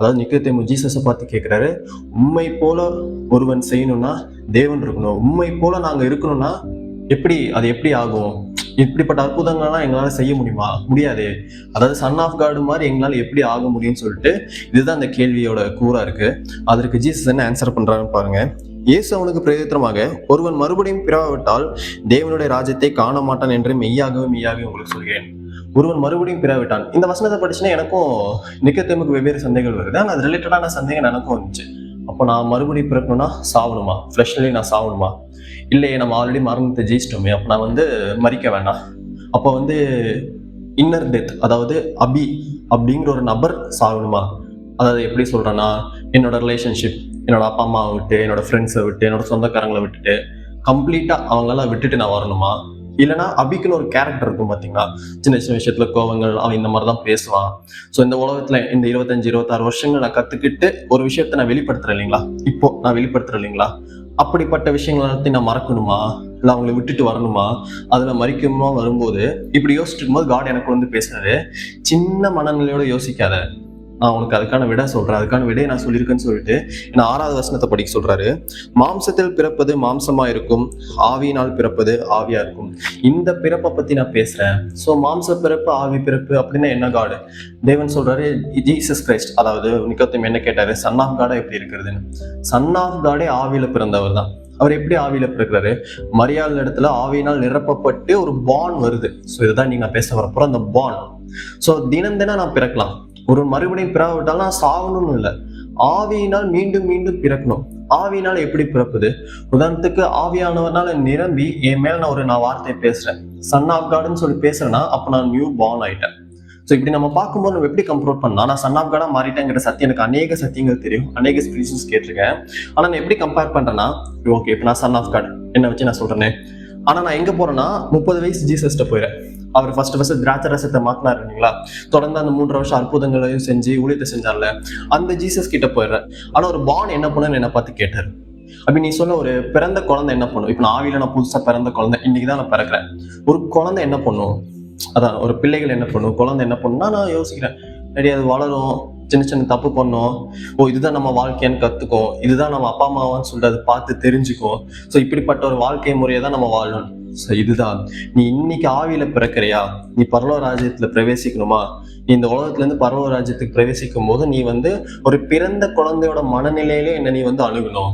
அதாவது நிக்கத்தேமு ஜீசஸை பார்த்து கேட்குறாரு உண்மை போல ஒருவன் செய்யணும்னா தேவன் இருக்கணும். உண்மை போல நாங்கள் இருக்கணும்னா எப்படி அது எப்படி ஆகும்? இப்படிப்பட்ட அற்புதங்கள்லாம் எங்களால் செய்ய முடியுமா? முடியாது. அதாவது சன் ஆஃப் காடு மாதிரி எங்களால் எப்படி ஆக முடியும்னு சொல்லிட்டு இதுதான் அந்த கேள்வியோட கூறா இருக்கு. அதற்கு ஜீசஸ் என்ன ஆன்சர் பண்ணுறாருன்னு பாருங்க. இயேசு அவனுக்கு பிரயோஜனமாக ஒருவன் மறுபடியும் பிறவாவிட்டால் தேவனுடைய ராஜ்யத்தை காண மாட்டான் என்று மெய்யாகவே மெய்யாகவே உங்களுக்கு சொல்கிறேன். ஒருவன் மறுபடியும் பிறவிட்டான் இந்த வசனத்தை படிச்சுன்னா எனக்கும் நிக்கத்தேமுக்கு வெவ்வேறு சந்தேகங்கள் வருது. ஆனால் அது ரிலேட்டடான சந்தேகம் எனக்கும் வந்துச்சு அப்போ நான் மறுபடியும் பிறக்கணும்னா சாவணுமா? ஃப்ரெஷ்லி நான் சாவணுமா? இல்லையே நம்ம ஆல்ரெடி மரணத்தை ஜெயிச்சிட்டோமே. அப்போ நான் வந்து மறிக்க வேண்டாம். அப்போ வந்து இன்னர் டெத் அதாவது அபி அப்படிங்கிற ஒரு நபர் சாகணுமா? அதாவது எப்படி சொல்கிறேன்னா என்னோட ரிலேஷன்ஷிப் என்னோட அப்பா அம்மாவை விட்டு என்னோட ஃப்ரெண்ட்ஸை விட்டு என்னோட சொந்தக்காரங்களை விட்டுட்டு கம்ப்ளீட்டாக அவங்களெல்லாம் விட்டுட்டு நான் வரணுமா? இல்லைன்னா அபிக்குன்னு ஒரு கேரக்டர் இருக்கும் பாத்தீங்களா சின்ன சின்ன விஷயத்துல கோவங்கள் அவன் இந்த மாதிரி தான் பேசுவான். ஸோ இந்த உலகத்துல இந்த இருபத்தஞ்சு இருபத்தாறு வருஷங்கள் நான் கத்துக்கிட்டு ஒரு விஷயத்த நான் வெளிப்படுத்துறேன் இல்லைங்களா? இப்போ நான் வெளிப்படுத்துறேன் இல்லைங்களா? அப்படிப்பட்ட விஷயங்கள் எல்லாத்தையும் நான் மறக்கணுமா? இல்லை அவங்கள விட்டுட்டு வரணுமா? அதுல மறிக்கணுமா? வரும்போது இப்படி யோசிச்சுட்டு இருக்கும்போது காட் எனக்கு வந்து பேசுறாரு. சின்ன மனநிலையோட யோசிக்காத. நான் உனக்கு அதுக்கான விடை சொல்றேன். அதுக்கான விடையை நான் சொல்லியிருக்கேன்னு சொல்லிட்டு என்ன ஆறாவது வசனத்தை படிக்க சொல்றாரு. மாம்சத்தில் பிறப்பது மாம்சமா இருக்கும் ஆவியினால் பிறப்பது ஆவியா இருக்கும். இந்த பிறப்பை பத்தி நான் பேசுறேன். ஸோ மாம்ச பிறப்பு ஆவி பிறப்பு அப்படின்னா என்ன காடு தேவன் சொல்றாரு ஜீசஸ் கிரைஸ்ட் அதாவது நிக்கத்தையும் என்ன கேட்டாரு? சன் ஆஃப் காடா எப்படி இருக்கிறதுன்னு. சன் ஆஃப் காடே ஆவியில பிறந்தவர் தான். அவர் எப்படி ஆவியில பிறக்கிறாரு? மரியாதை இடத்துல ஆவியினால் நிரப்பப்பட்டு ஒரு பான் வருது. ஸோ இதுதான் நீங்க பேச வரப்போ அந்த பான் ஸோ தினம் தினம் நான் பிறக்கலாம். ஒரு மறுபடியும் பிறவிட்டாலும் நான் சாகணும்னு இல்லை. ஆவியினால் மீண்டும் மீண்டும் பிறக்கணும். ஆவியினால் எப்படி பிறப்புது? உதாரணத்துக்கு ஆவியானவர்னால நிரம்பி என் மேல நான் ஒரு நான் வார்த்தையை பேசுறேன். சன் ஆஃப் காடுன்னு சொல்லி பேசுறேன்னா அப்ப நான் நியூ பார்ன் ஆயிட்டேன். ஸோ இப்படி நம்ம பார்க்கும்போது நம்ம எப்படி கம்ப்ரோட் பண்ணலாம்? நான் சன் ஆஃப் காடா மாறிட்டேங்கிற சத்தியம் எனக்கு அநேக சத்தியங்கள் தெரியும். அநேக ஸ்பீசிஸ் கேட்டிருக்கேன். ஆனா நான் எப்படி கம்பேர் பண்றேன்னா ஓகே இப்போ நான் சன் ஆஃப் காட் என்ன வச்சு நான் சொல்றேனே. ஆனால் நான் எங்கே போகிறேன்னா முப்பது வயசு ஜீசஸ்ட்ட போயிறேன். அவர் ஃபர்ஸ்ட் ஃபர்ஸ்ட் திராட்சை ரசத்தை மாத்தினாரு இல்லைங்களா? தொடர்ந்து அந்த மூன்று வருஷம் அற்புதங்களையும் செஞ்சு ஊழியத்தை செஞ்சார்ல. அந்த ஜீசஸ் கிட்ட போயிடுறேன் ஆனால் ஒரு பான் என்ன பண்ணுன்னு என்ன பார்த்து கேட்டார். அப்படி நீ சொன்ன ஒரு பிறந்த குழந்தை என்ன பண்ணும்? இப்போ நான் ஆவியில் நான் புதுசாக பிறந்த குழந்தை இன்னைக்கு தான் நான் பிறக்கிறேன். ஒரு குழந்தை என்ன பண்ணும்? அதான் ஒரு பிள்ளைகள் என்ன பண்ணும்? குழந்தை என்ன பண்ணும்னா நான் யோசிக்கிறேன். சரி அது வளரும். சின்ன சின்ன தப்பு பண்ணும். ஓ இதுதான் நம்ம வாழ்க்கைன்னு கத்துக்கோ. இதுதான் நம்ம அப்பா அம்மாவான்னு சொல்லிட்டு அதை பார்த்து தெரிஞ்சுக்கும் ஸோ இப்படிப்பட்ட ஒரு வாழ்க்கை முறையை தான் நம்ம வாழணும். ஸோ இதுதான். நீ இன்னைக்கு ஆவியில பிறக்கிறியா? நீ பரலோ ராஜ்யத்துல பிரவேசிக்கணுமா? நீ இந்த உலகத்துல இருந்து பரலோ ராஜ்யத்துக்கு பிரவேசிக்கும் போது நீ வந்து ஒரு பிறந்த குழந்தையோட மனநிலையிலே என்ன நீ வந்து அணுகணும்.